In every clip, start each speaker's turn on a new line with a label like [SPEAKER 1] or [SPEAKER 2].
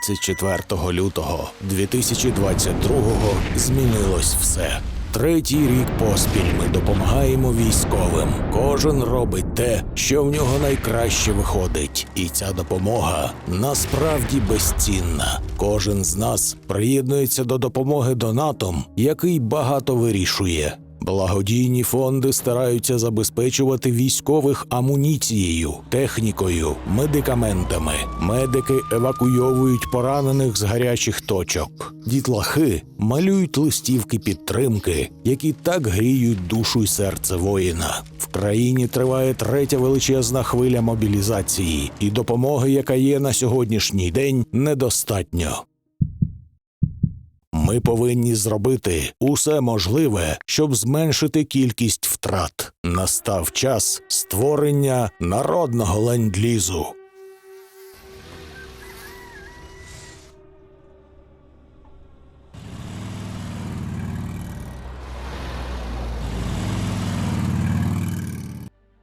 [SPEAKER 1] 24 лютого 2022-го змінилось все. Третій рік поспіль ми допомагаємо військовим. Кожен робить те, що в нього найкраще виходить, і ця допомога насправді безцінна. Кожен з нас приєднується до допомоги донатом, який багато вирішує. Благодійні фонди стараються забезпечувати військових амуніцією, технікою, медикаментами. Медики евакуйовують поранених з гарячих точок. Дітлахи малюють листівки підтримки, які так гріють душу й серце воїна. В країні триває третя величезна хвиля мобілізації, і допомоги, яка є на сьогоднішній день, недостатньо. Ми повинні зробити усе можливе, щоб зменшити кількість втрат. Настав час створення народного ленд-лізу.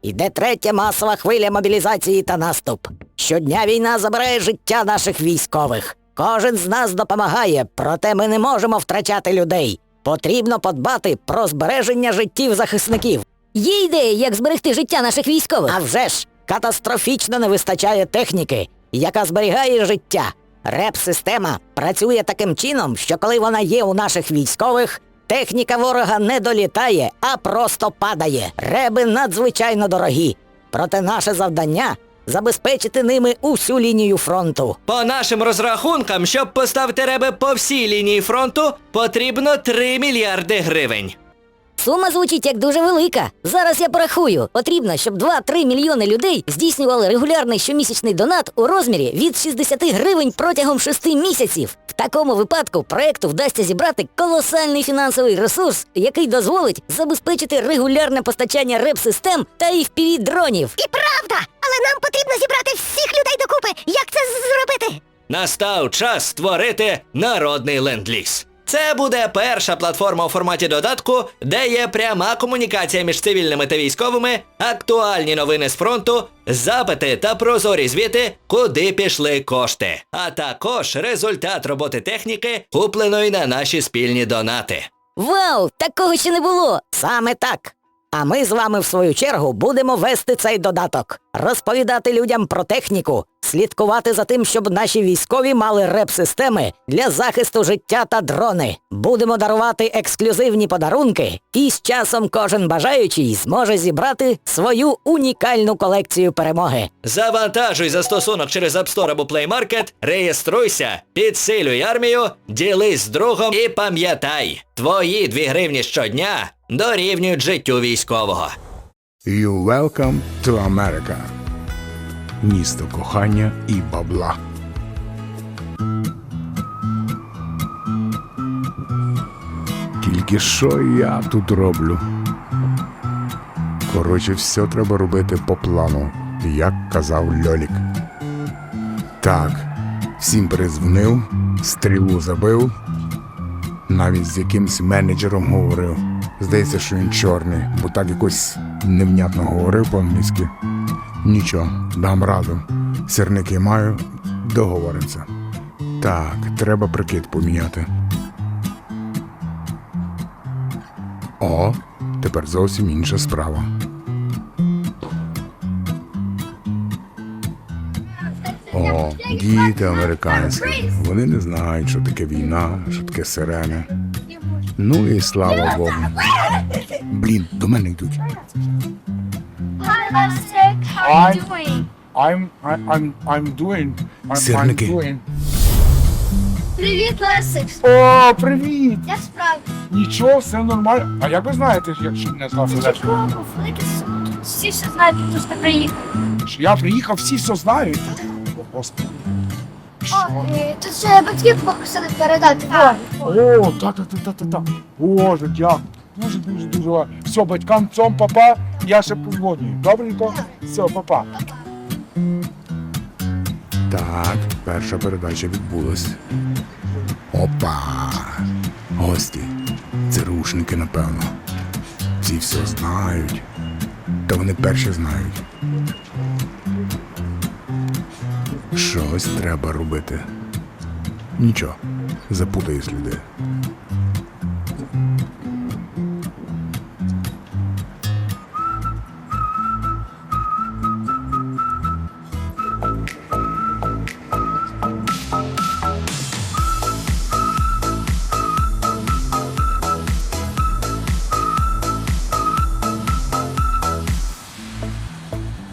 [SPEAKER 2] Іде третя масова хвиля мобілізації та наступ. Щодня війна забирає життя наших військових. Кожен з нас допомагає, проте ми не можемо втрачати людей. Потрібно подбати про збереження життів захисників.
[SPEAKER 3] Є ідея, як зберегти життя наших військових.
[SPEAKER 2] А вже ж катастрофічно не вистачає техніки, яка зберігає життя. Реп-система працює таким чином, що коли вона є у наших військових, техніка ворога не долітає, а просто падає. Реби надзвичайно дорогі. Проте наше завдання забезпечити ними усю лінію фронту.
[SPEAKER 4] По нашим розрахункам, щоб поставити реби по всій лінії фронту, потрібно 3 мільярди гривень.
[SPEAKER 3] Сума звучить як дуже велика. Зараз я порахую. Потрібно, щоб 2-3 мільйони людей здійснювали регулярний щомісячний донат у розмірі від 60 гривень протягом 6 місяців. В такому випадку проекту вдасться зібрати колосальний фінансовий ресурс, який дозволить забезпечити регулярне постачання реп-систем та fpv дронів.
[SPEAKER 5] І правда, але нам потрібно зібрати всіх людей докупи. Як це зробити?
[SPEAKER 4] Настав час створити народний ленд-ліз. Це буде перша платформа у форматі додатку, де є пряма комунікація між цивільними та військовими, актуальні новини з фронту, запити та прозорі звіти, куди пішли кошти, а також результат роботи техніки, купленої на наші спільні донати.
[SPEAKER 3] Вау! Такого ще не було!
[SPEAKER 2] Саме так. А ми з вами, в свою чергу, будемо вести цей додаток, розповідати людям про техніку, слідкувати за тим, щоб наші військові мали реп-системи для захисту життя та дрони. Будемо дарувати ексклюзивні подарунки, і з часом кожен бажаючий зможе зібрати свою унікальну колекцію перемоги.
[SPEAKER 4] Завантажуй застосунок через App Store або Play Market, реєструйся, підсилюй армію, ділись з другом і пам'ятай, твої 2 гривні щодня дорівнюють життю військового.
[SPEAKER 6] You welcome to America. Місто кохання і бабла. Тільки що я тут роблю? Коротше, все треба робити по плану, як казав Льолік. Так, всім перезвонив, стрілу забив, навіть з якимсь менеджером говорив. Здається, що він чорний, бо так якось невнятно говорив по-англійськи. Нічого, дам раду. Сірники маю, договоримося. Так, треба прикид поміняти. О, тепер зовсім інша справа. О, діти американські. Вони не знають, що таке війна, що таке сирени. Ну і слава Богу. Блін, до мене йдуть.
[SPEAKER 7] Hi, Lester. How are you doing?
[SPEAKER 8] I'm I'm I'm doing I'm, I'm doing.
[SPEAKER 7] Привіт, Лесик.
[SPEAKER 8] О, привіт!
[SPEAKER 7] Як справи?
[SPEAKER 8] Нічого, все нормально. А як ви знаєте, якщо мене звати Лешко?
[SPEAKER 7] Нічого, велике суд. Всі ще знають, хто ж ти приїхав.
[SPEAKER 8] Що Я приїхав, всі все знають. О, Господи.
[SPEAKER 7] О, і тут ще батьків попросили передати.
[SPEAKER 8] О, та та та та та та Боже, дякую. Дуже дуже дуже. ла- Все, батькам цьом, папа, я ще позвоню. Добренько? Все, папа.
[SPEAKER 6] Так, перша передача відбулась. Опа! Гості. Це рушники, напевно. Всі все знають. Та вони перші знають. Щось треба робити. Нічого, запутаю сліди.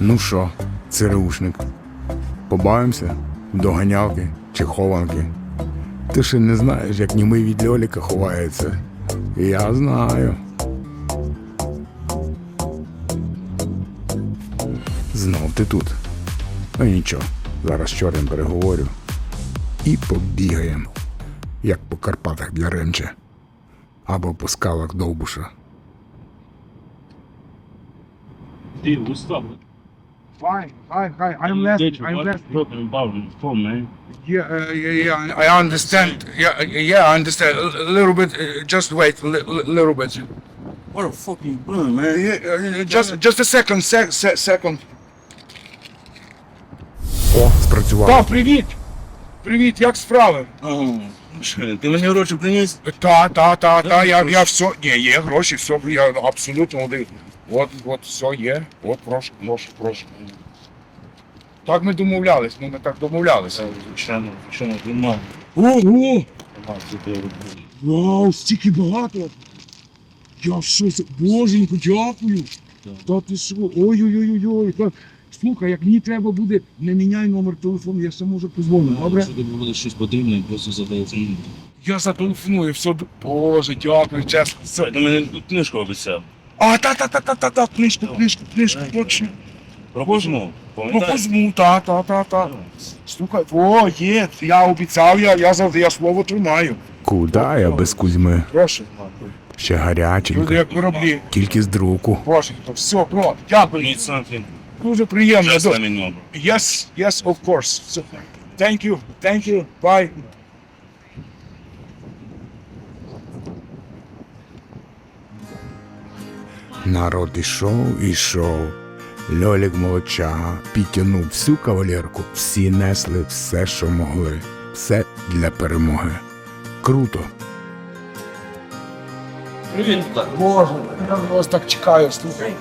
[SPEAKER 6] Ну що, ЦРУшник, побавимося? Доганялки чи хованки? Ти ще не знаєш, як німий від Льоліка ховається. Я знаю. Знов ти тут. Ну нічого, зараз чорним переговорю. І побігаємо, як по Карпатах для Ренча. Або по скалах Довбуша.
[SPEAKER 9] Up?
[SPEAKER 8] Fine, fine, fine. I'm left.
[SPEAKER 9] Get your
[SPEAKER 8] I'm
[SPEAKER 9] what
[SPEAKER 8] left.
[SPEAKER 9] talking about on the phone, man.
[SPEAKER 8] Yeah, uh, yeah, yeah. I understand. Yeah, yeah, I understand. A, a little bit. Uh, just wait. A li- li- little bit.
[SPEAKER 9] What a fucking bum, man.
[SPEAKER 8] Yeah, uh, just, just a second. Sec, sec, second.
[SPEAKER 6] О, спрацювало.
[SPEAKER 8] Та, привіт! Привіт, як справи?
[SPEAKER 9] Oh, shit. Ти мені гроші приніс?
[SPEAKER 8] Та, та, та, та, я, я все, ні, є гроші, все, я абсолютно один. От, от, все є, от, прошу, прошу, прошу. Так ми домовлялись, ну ми так домовлялися.
[SPEAKER 9] Звичайно, звичайно, нема.
[SPEAKER 8] Ого! Вау, стільки багато! Я що це? Боженько, дякую! Та ти що? Ой-ой-ой-ой. Слухай, як мені треба буде, не міняй номер телефону, я ще можу позвонити, добре?
[SPEAKER 9] Якщо тобі буде щось потрібно, просто зателефонуй.
[SPEAKER 8] Я зателефоную, все. Боже, дякую, чесно. Все.
[SPEAKER 9] Ти мені книжку обіцяв.
[SPEAKER 8] А, та, та, та, та, та, та, книжку, книжку, книжку, точно.
[SPEAKER 9] Про
[SPEAKER 8] Ну,
[SPEAKER 9] пам'ятаєш?
[SPEAKER 8] козму, та, та, та, та. Слухай, о, є, я обіцяв, я, я завжди, я слово тримаю.
[SPEAKER 6] Куда я без Кузьми?
[SPEAKER 8] Прошу,
[SPEAKER 6] Ще
[SPEAKER 8] люди
[SPEAKER 6] гаряченько.
[SPEAKER 8] як кораблі.
[SPEAKER 6] Тільки з друку.
[SPEAKER 8] Боже, то все, про, дякую,
[SPEAKER 9] Need something.
[SPEAKER 8] дуже приємно.
[SPEAKER 9] Just let me know.
[SPEAKER 8] Yes, yes, of course. So, thank you, thank you, bye.
[SPEAKER 6] Народ ішов, ішов. Льолік молодчага підтягнув всю кавалерку, всі несли все, що могли. Все для перемоги. Круто.
[SPEAKER 9] Привіт,
[SPEAKER 8] Боже, я вас так чекаю, слухай.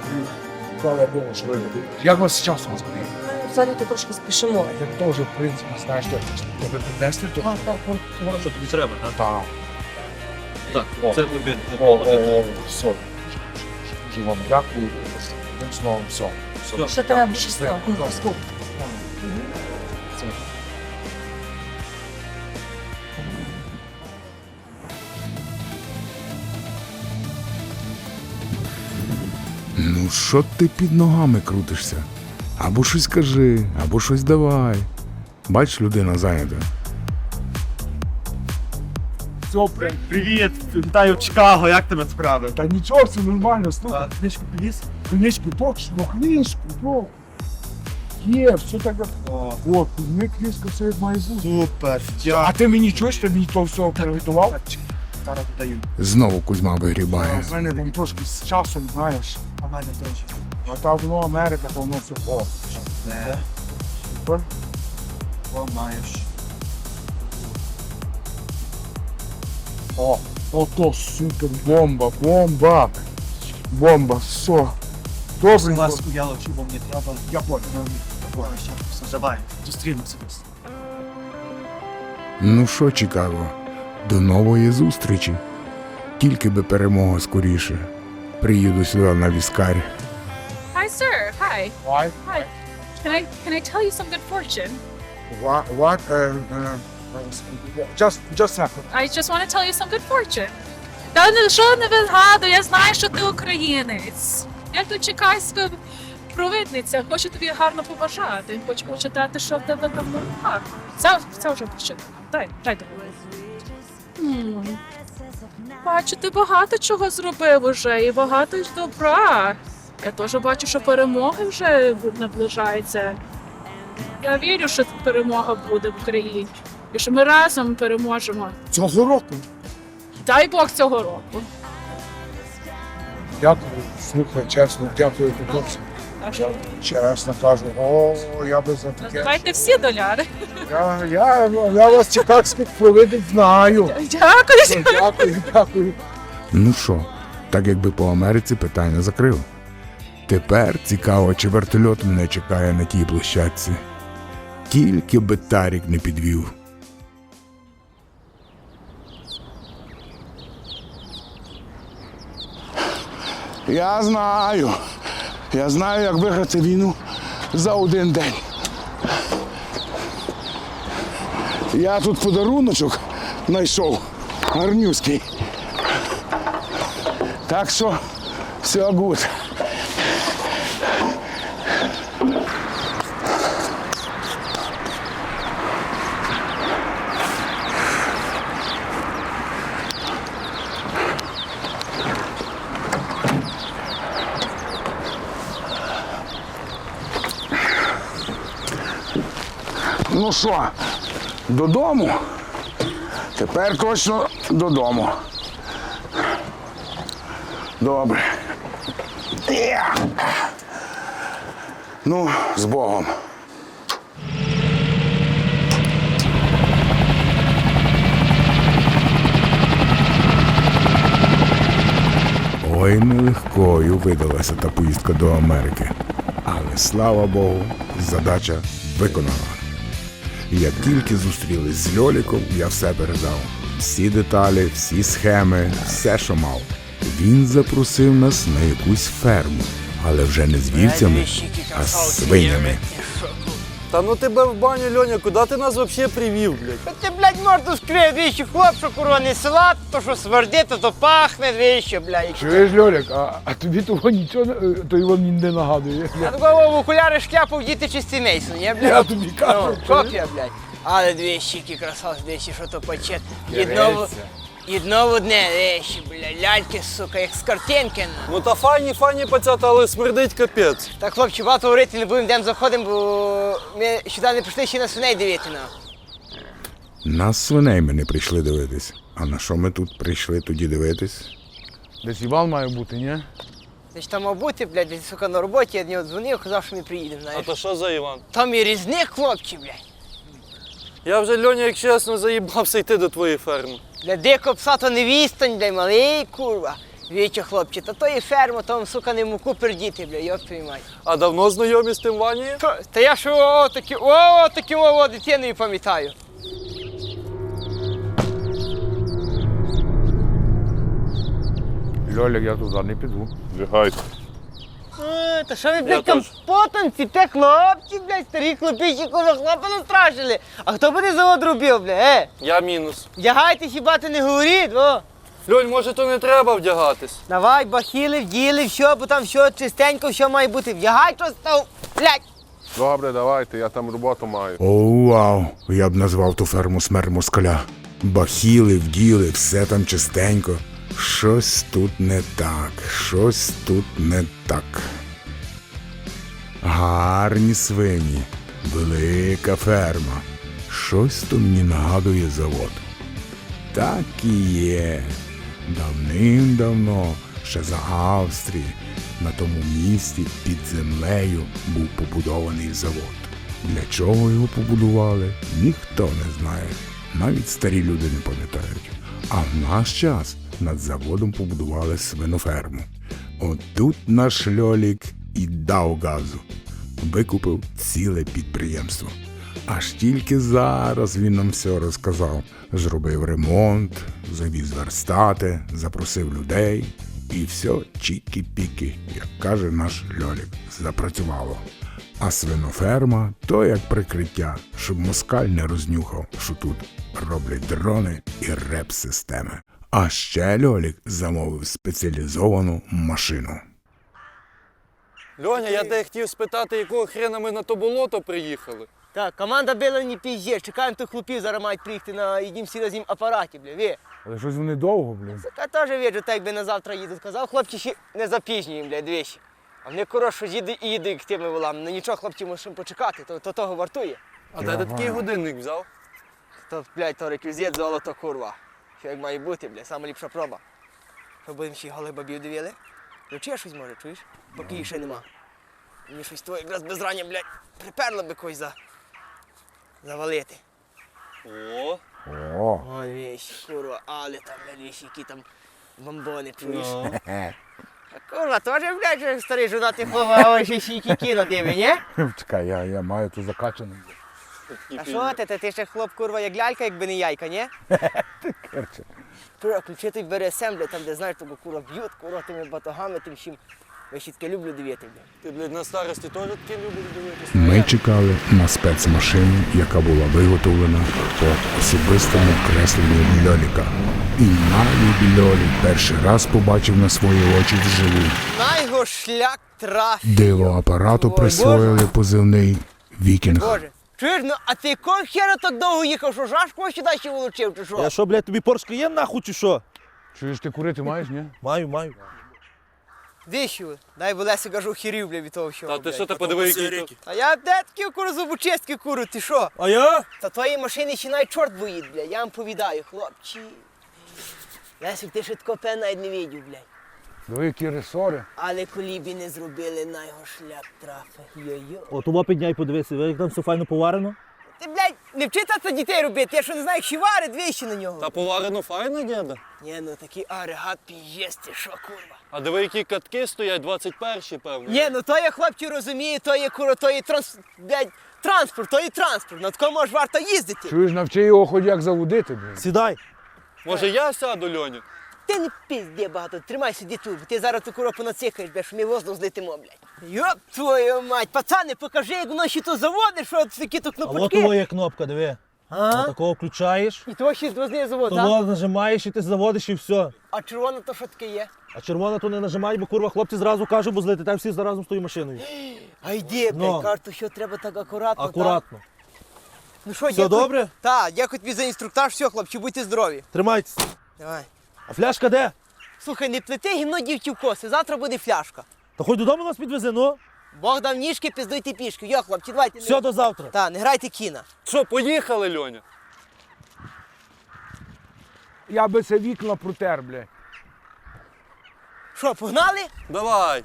[SPEAKER 8] Слава Богу, що ви. Як вас зараз розумієте?
[SPEAKER 10] Взагалі то трошки спішимо.
[SPEAKER 8] Я теж, в принципі, знаєш, що ви принесли, то
[SPEAKER 10] А, так, вон.
[SPEAKER 9] Що тобі треба, так?
[SPEAKER 8] так.
[SPEAKER 9] Так, це тобі.
[SPEAKER 8] О, о, о, все. Дуже вам дякую. Одним словом, все. все.
[SPEAKER 10] Ще треба
[SPEAKER 8] Все.
[SPEAKER 10] Ну.
[SPEAKER 6] Ну, що ти під ногами крутишся? Або щось кажи, або щось давай. Бач, людина зайнята.
[SPEAKER 8] Все, прям.
[SPEAKER 11] Привіт, вітаю в Чикаго, як тебе справи?
[SPEAKER 8] Та нічого, все нормально, слухай.
[SPEAKER 11] Книжку приніс?
[SPEAKER 8] Книжку, точно, книжку, бро. Є, все так як.
[SPEAKER 11] О,
[SPEAKER 8] О, ми книжка, все як має бути.
[SPEAKER 11] супер,
[SPEAKER 8] А
[SPEAKER 11] дякую.
[SPEAKER 8] ти мені чуєш, ти мені то все приготував?
[SPEAKER 11] Зараз даю.
[SPEAKER 6] Знову Кузьма вигрібає.
[SPEAKER 8] У мене там трошки з часом, знаєш.
[SPEAKER 11] А мене теж.
[SPEAKER 8] А там воно Америка, то воно все. О,
[SPEAKER 11] Не,
[SPEAKER 8] супер.
[SPEAKER 11] ламаєш.
[SPEAKER 8] О, ото супер, бомба, бомба. Бомба, все. Добренько.
[SPEAKER 11] Ласку я ловчу, бо мені треба.
[SPEAKER 8] Я понял.
[SPEAKER 11] Все, давай, зустрінемося.
[SPEAKER 6] Ну що, Чикаго, до нової зустрічі. Тільки би перемога скоріше. Приїду сюди на віскарі.
[SPEAKER 7] Hi, sir. Hi.
[SPEAKER 8] Why?
[SPEAKER 7] Hi. Can I can I tell you some good fortune?
[SPEAKER 8] What? What? Uh, uh, just, just second.
[SPEAKER 7] I just want to tell you some good fortune. Та не що не вигадуй, я знаю, що ти українець. Я тут чекайська провидниця, хочу тобі гарно побажати. Хочу почитати, що в тебе там на руках. Це, це вже прочитано. Дай, дай допомогу. Бачу, ти багато чого зробив уже і багато ж добра. Я теж бачу, що перемоги вже наближаються. Я вірю, що перемога буде в Україні. І що ми разом переможемо.
[SPEAKER 8] Цього року.
[SPEAKER 7] Дай Бог цього року.
[SPEAKER 8] Дякую. Слухай, чесно, дякую, хлопці.
[SPEAKER 7] Так що
[SPEAKER 6] Чесно кажу, о, я би за таке.
[SPEAKER 7] давайте всі доляри.
[SPEAKER 6] Я, я, я вас чикагських провидить знаю.
[SPEAKER 7] Дякую.
[SPEAKER 6] Дякую, дякую. Ну що, так якби по Америці питання закрили. Тепер цікаво, чи вертольот мене чекає на тій площадці. Тільки би Тарік не підвів. Я знаю. Я знаю, як виграти війну за один день. Я тут подаруночок знайшов гарнюський. Так що все гуд. Ну що, додому? Тепер точно додому. Добре. Ну, з Богом. Ой, нелегкою видалася та поїздка до Америки. Але слава Богу, задача виконана. Як тільки зустрілись з Льоліком, я все передав. Всі деталі, всі схеми, все, що мав. Він запросив нас на якусь ферму, але вже не з вівцями, а з свинями.
[SPEAKER 9] Та ну тебе в баню, Льоня, куди ти нас взагалі привів, блядь?
[SPEAKER 11] Ти, блядь, морду скрив, двічі хлоп, що куроний салат, то що смердить, то, то пахне, двічі, блядь.
[SPEAKER 6] Чуєш, Льолік, а, а тобі того нічого не, то його не нагадує.
[SPEAKER 11] Я такого в окуляри шляпу вдіти чистий мейсон, я, блядь.
[SPEAKER 6] Я тобі кажу,
[SPEAKER 11] Ну, копія, блядь. Але дві щіки красавці, двічі, що то почет. Єдно, єдно в одне, двічі, блядь, ляльки, сука, як з картинки.
[SPEAKER 9] Ну та файні, файні пацята, але смердить капець.
[SPEAKER 11] Так, хлопці, багато говорити не будемо, йдемо заходимо, бо ми сюди не прийшли ще на свиней дивити, ну.
[SPEAKER 6] Нас свиней ми не прийшли дивитись. А на що ми тут прийшли тоді дивитись? Десь Іван має бути, ні?
[SPEAKER 11] Значить, там мав бути, блядь, десь, сука, на роботі, я до нього дзвонив, казав, що ми приїдемо,
[SPEAKER 9] А
[SPEAKER 11] знаєш.
[SPEAKER 9] то що за Іван?
[SPEAKER 11] Там і різних хлопці, блядь.
[SPEAKER 9] Я вже Льоня, як чесно, заїбався йти до твоєї ферми.
[SPEAKER 11] Для дико пса то не відстань, блядь, малий, курва. Віче, хлопці, та то і ферма, там, сука, не муку пердіти, блядь, йоп твою мать.
[SPEAKER 9] А давно знайомі з тим Ванією?
[SPEAKER 11] То- Та я що о, такі, о, такі о, о, дитиною пам'ятаю.
[SPEAKER 6] Льолік, я туди не піду.
[SPEAKER 9] Лягайте.
[SPEAKER 11] Е, Та що ви, блядь,
[SPEAKER 9] теж.
[SPEAKER 11] компотанці, те хлопці, блядь, старі хлопіші, кого хлопа настрашили. А хто буде завод робив, блядь, е?
[SPEAKER 9] Я мінус.
[SPEAKER 11] Вдягайте, хіба ти не говоріть, о.
[SPEAKER 9] Льонь, може то не треба вдягатись?
[SPEAKER 11] Давай, бахіли, вділи, все, бо там все чистенько, все має бути. Вдягай, що став, блядь.
[SPEAKER 12] Добре, давайте, я там роботу маю.
[SPEAKER 6] О, вау! Я б назвав ту ферму смерть москаля. Бахіли, вділи, все там чистенько. Щось тут не так, щось тут не так. Гарні свині, велика ферма. Щось то мені нагадує завод. Так і є. Давним-давно, ще за Австрії, на тому місці під землею був побудований завод. Для чого його побудували, ніхто не знає. Навіть старі люди не пам'ятають. А в наш час над заводом побудували свиноферму. От тут наш льолік і дав газу. Викупив ціле підприємство. Аж тільки зараз він нам все розказав. Зробив ремонт, завіз верстати, запросив людей. І все чікі-піки, як каже наш льолік, запрацювало. А свиноферма то як прикриття, щоб москаль не рознюхав, що тут роблять дрони і реп-системи. А ще льолік замовив спеціалізовану машину.
[SPEAKER 9] Льоня, я тебе хотів спитати, якого хрена ми на то болото приїхали.
[SPEAKER 11] Так, команда била не пізже, чекаємо тих хлопів, зараз мають приїхати на їдім всі разім апараті, бля, ви.
[SPEAKER 6] Але щось вони довго, блін.
[SPEAKER 11] Та теж виджу, так якби на завтра їдуть. Казав, хлопці ще не запізнюємо, бля, двічі. А вони коротше їде і їде к тими волами. Ну нічого, хлопці, мусимо почекати, то, то того вартує.
[SPEAKER 9] А де ти такий годинник взяв?
[SPEAKER 11] То, блядь, то реквізит золото курва. Що як має бути, бля, сама ліпша проба. Що будемо ще голих бабів дивили? Ключі щось може, чуєш? Поки їх ще нема. Мені щось твоє якраз без рання, блядь, приперло би когось за... завалити.
[SPEAKER 9] О,
[SPEAKER 6] О,
[SPEAKER 11] Ой, вещи, курва, але там, блядь, вещи, які там бомбони, чуєш?
[SPEAKER 9] ну.
[SPEAKER 11] А Курва, теж, блядь, старий жонатий хлопа, ще ще які кино тебе, ні?
[SPEAKER 6] чекай, я, я маю ту закачану.
[SPEAKER 11] А що ти, ти, ти ще хлоп, курва, як лялька, якби не яйка, ні?
[SPEAKER 6] Керче.
[SPEAKER 11] Курва, той блядь, там, де, знаєш, того курва б'ють, курва, тими батогами, тим чим. Я ще таке люблю дивити, блядь.
[SPEAKER 9] Ти, блядь, на старості теж таке любиш дивитися?
[SPEAKER 6] Ми чекали на спецмашину, яка була виготовлена по особистому кресленню Льоліка. І навіть Льолік перший раз побачив на свої очі вживу.
[SPEAKER 11] На його шлях трафік.
[SPEAKER 6] Диво апарату
[SPEAKER 11] Ой,
[SPEAKER 6] присвоїли позивний Вікінг.
[SPEAKER 11] Боже. Чуєш, ну а ти якого хера так довго їхав, що жашку сюди ще вилучив, чи що?
[SPEAKER 9] Я що, блядь, тобі Поршка є нахуй чи що?
[SPEAKER 6] Чуєш, ти курити маєш, ні?
[SPEAKER 9] Маю, маю.
[SPEAKER 11] Віщо, дай би Лесі кажу хірів, бля, від того всього.
[SPEAKER 9] Та ти
[SPEAKER 11] блядь.
[SPEAKER 9] що, ти подиви, який тут?
[SPEAKER 11] А я де такі куру зубочистки куру, ти що?
[SPEAKER 9] А я?
[SPEAKER 11] Та твої машини ще навіть чорт боїть, бля, я вам повідаю, хлопці. Лесик, ти ще тако пен навіть не видів, блядь.
[SPEAKER 6] Диви, які ресори.
[SPEAKER 11] Але колібі не зробили на його шлях трафи. Йо-йо.
[SPEAKER 9] О, того підняй, подивися, ви як там все файно поварено?
[SPEAKER 11] Ти, блядь, не вчиться це дітей робити, я що не знаю, як шивари двічі на нього.
[SPEAKER 9] Та поварено файно, діда.
[SPEAKER 11] Ні, ну такі агрегат пієсти, що курва.
[SPEAKER 9] А диви, які катки стоять, 21 певно.
[SPEAKER 11] Ні, ну то я хлопці розумію, то є куро, то є транс... блядь, транспорт, то є транспорт, на такому ж варто їздити.
[SPEAKER 6] Чуєш, навчи його хоч як заводити, блін.
[SPEAKER 9] Сідай. Може я сяду, Льоні?
[SPEAKER 11] Ти не пізді багато, тримай сиди тут, бо ти зараз ту куро понацикаєш, бля, що ми воздух злетимо, блядь. Йоп твою мать, пацани, покажи, як воно ще то заводиш, що такі то
[SPEAKER 9] А от
[SPEAKER 11] кнопочки.
[SPEAKER 9] того є кнопка, диви.
[SPEAKER 11] А?
[SPEAKER 9] Такого включаєш,
[SPEAKER 11] І того ще звозний завод, так?
[SPEAKER 9] того нажимаєш і ти заводиш і все.
[SPEAKER 11] А червоно то що таке є?
[SPEAKER 9] А червона то не нажимай, бо курва хлопці зразу кажуть, бо злетите всі заразом з тою машиною.
[SPEAKER 11] А йди,
[SPEAKER 9] Ну.
[SPEAKER 11] блядь, карту, що треба так акуратно,
[SPEAKER 9] Акуратно.
[SPEAKER 11] так? Ну що,
[SPEAKER 9] Все
[SPEAKER 11] дякую-
[SPEAKER 9] добре?
[SPEAKER 11] Так, дякую тобі за інструктаж, все, хлопці, будьте здорові.
[SPEAKER 9] Тримайтеся.
[SPEAKER 11] Давай.
[SPEAKER 9] А фляшка де?
[SPEAKER 11] Слухай, не плети гімно дівці в коси, завтра буде фляшка.
[SPEAKER 9] Та хоч додому нас підвези, ну.
[SPEAKER 11] Бог дав ніжки, піздуйте пішки. Йо, хлопці, давайте.
[SPEAKER 9] Все, до завтра.
[SPEAKER 11] Та, не грайте кіна.
[SPEAKER 9] Що, поїхали, Льоня?
[SPEAKER 6] Я би це вікна протер, бля.
[SPEAKER 11] Що, погнали?
[SPEAKER 9] Давай.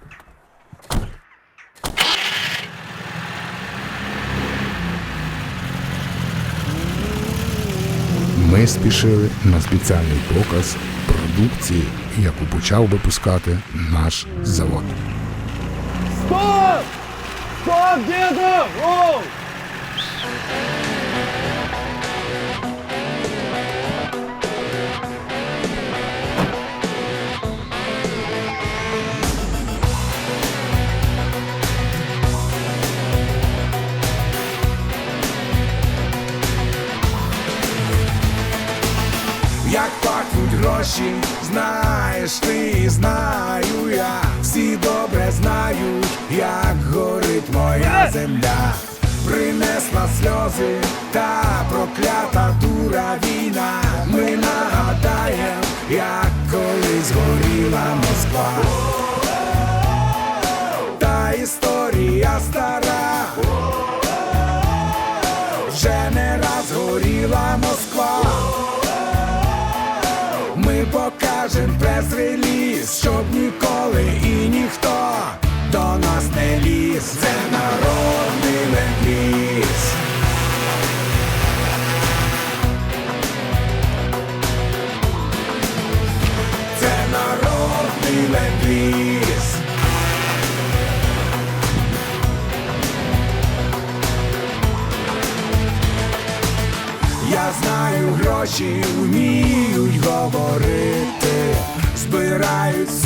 [SPEAKER 6] Ми спішили на спеціальний показ продукції, яку почав випускати наш завод.
[SPEAKER 9] Стоп! Стоп, діду! Оу!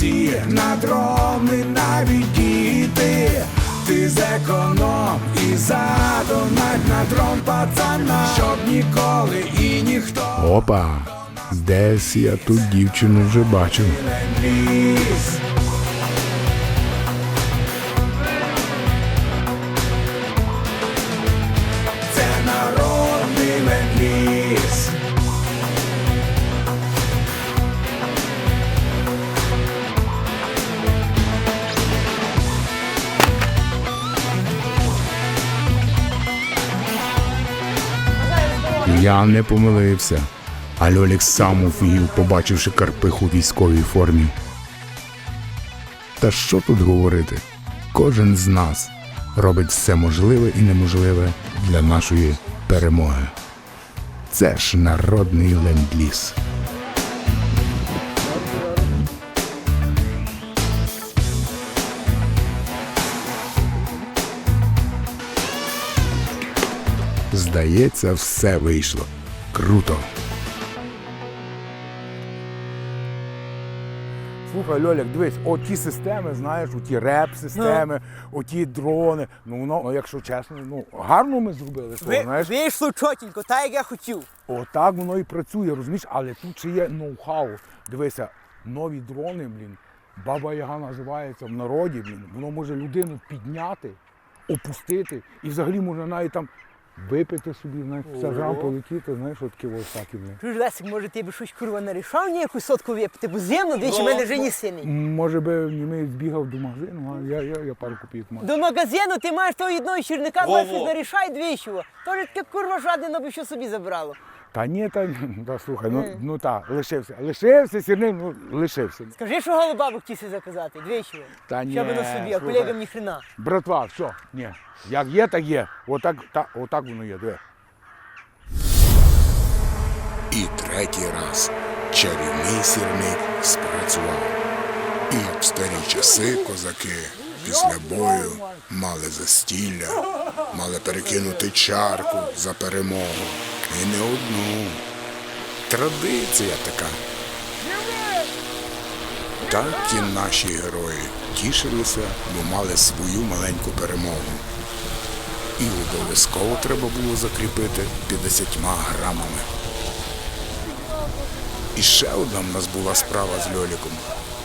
[SPEAKER 1] Всі на дрони навіть діти. Ти зеконом і задонать на дрон пацана, щоб ніколи і ніхто
[SPEAKER 6] Опа! Десь я тут дівчину вже бачив. Я не помилився. А Льолік сам уфігів, побачивши Карпиху у військовій формі. Та що тут говорити? Кожен з нас робить все можливе і неможливе для нашої перемоги. Це ж народний ленд-ліз. Здається, все вийшло. Круто. Слухай, Льоляк, дивись, оті системи, знаєш, оті реп-системи, оті дрони. Ну воно, ну, якщо чесно, ну гарно ми зробили. Того,
[SPEAKER 11] Ви,
[SPEAKER 6] знаєш,
[SPEAKER 11] вийшло чотенько, так як я хотів.
[SPEAKER 6] отак воно і працює, розумієш, але тут ще є ноу-хау. Дивися, нові дрони, блін, баба Яга називається в народі, блін, воно може людину підняти, опустити і взагалі може навіть там випити собі, знаєш, це полетіти, знаєш, от такі ось такі, блін.
[SPEAKER 11] Чуєш, Лесик, може ти б щось курва не рішав ніяку сотку випити, бо зимно, двічі в мене вже ні сини.
[SPEAKER 6] Може би німець бігав до магазину, а я, я, я пару копійок маю.
[SPEAKER 11] До магазину ти маєш того одного черника, маєш щось нарішай двічі. Тож таке курва жадено би що собі забрало.
[SPEAKER 6] Та ні, та, та слухай, ну, ну так, лишився. Лишився сірним, ну лишився.
[SPEAKER 11] Скажи, що голубабу хотівся заказати, двічі.
[SPEAKER 6] Та ні,
[SPEAKER 11] Що би на собі, а
[SPEAKER 6] слухай.
[SPEAKER 11] колегам ні хрена.
[SPEAKER 6] Братва, все, ні. Як є, так є. Отак, та, отак воно є. І третій раз чарівний сірник спрацював. І як в старі часи козаки після бою мали застілля, мали перекинути чарку за перемогу. І не одну. Традиція така. Так і наші герої тішилися, бо мали свою маленьку перемогу. І обов'язково треба було закріпити 50 грамами. І ще одна в нас була справа з Льоліком.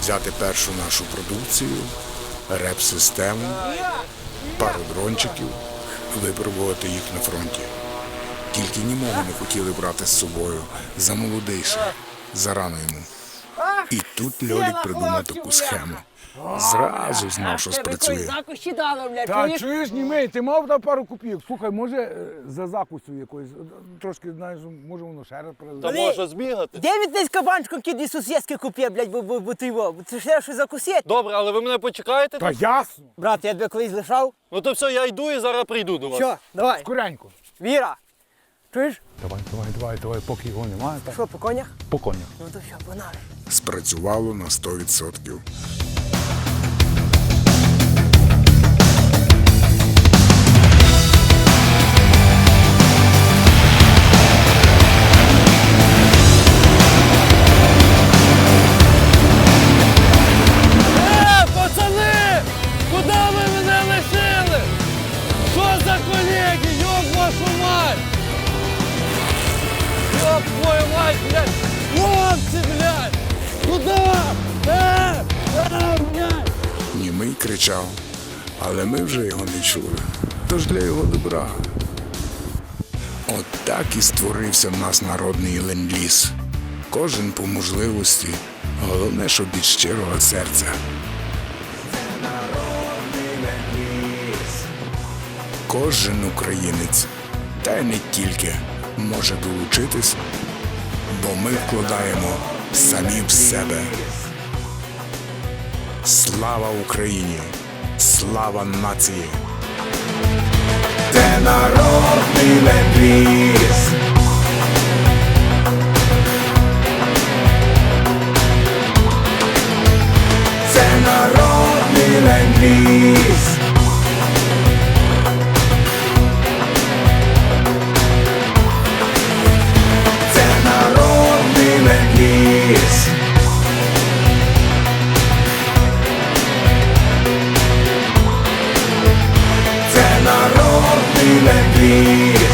[SPEAKER 6] Взяти першу нашу продукцію, реп-систему, пару дрончиків, випробувати їх на фронті. Тільки німого не хотіли брати з собою. За молодийше, зарано йому. І тут Льолік придумав таку схему. Зразу знав, що спрацює.
[SPEAKER 11] Закущі дало, блядь,
[SPEAKER 6] Та
[SPEAKER 11] чуєш?
[SPEAKER 6] німей, ти мав там пару копійок. Слухай, може е, за закусю якоюсь, е, трошки, знаєш, може воно ще раз
[SPEAKER 9] Та може збігати.
[SPEAKER 11] Де від десь кабанчиком кid Ісус єски купив, блядь, бо, бо, бо ти його. Це я щось закусити.
[SPEAKER 9] Добре, але ви мене почекаєте?
[SPEAKER 6] Та ясно.
[SPEAKER 11] Брат, я тебе колись лишав.
[SPEAKER 9] Ну то все, я йду і зараз прийду до вас.
[SPEAKER 11] Що, давай.
[SPEAKER 6] Скоренько.
[SPEAKER 11] Віра. Чуєш?
[SPEAKER 6] Давай, давай, давай, давай, поки його немає, так
[SPEAKER 11] Що, по конях?
[SPEAKER 6] по конях.
[SPEAKER 11] Ну то що, погнали.
[SPEAKER 6] Спрацювало на 100%. Добра. От так і створився в нас народний ленд-ліз. Кожен по можливості, головне, щоб від щирого серця. Кожен українець, та й не тільки, може долучитись, бо ми вкладаємо самі в себе. Слава Україні! Слава нації! Це народний ленд-ліз! Це народний ленд-ліз! Народний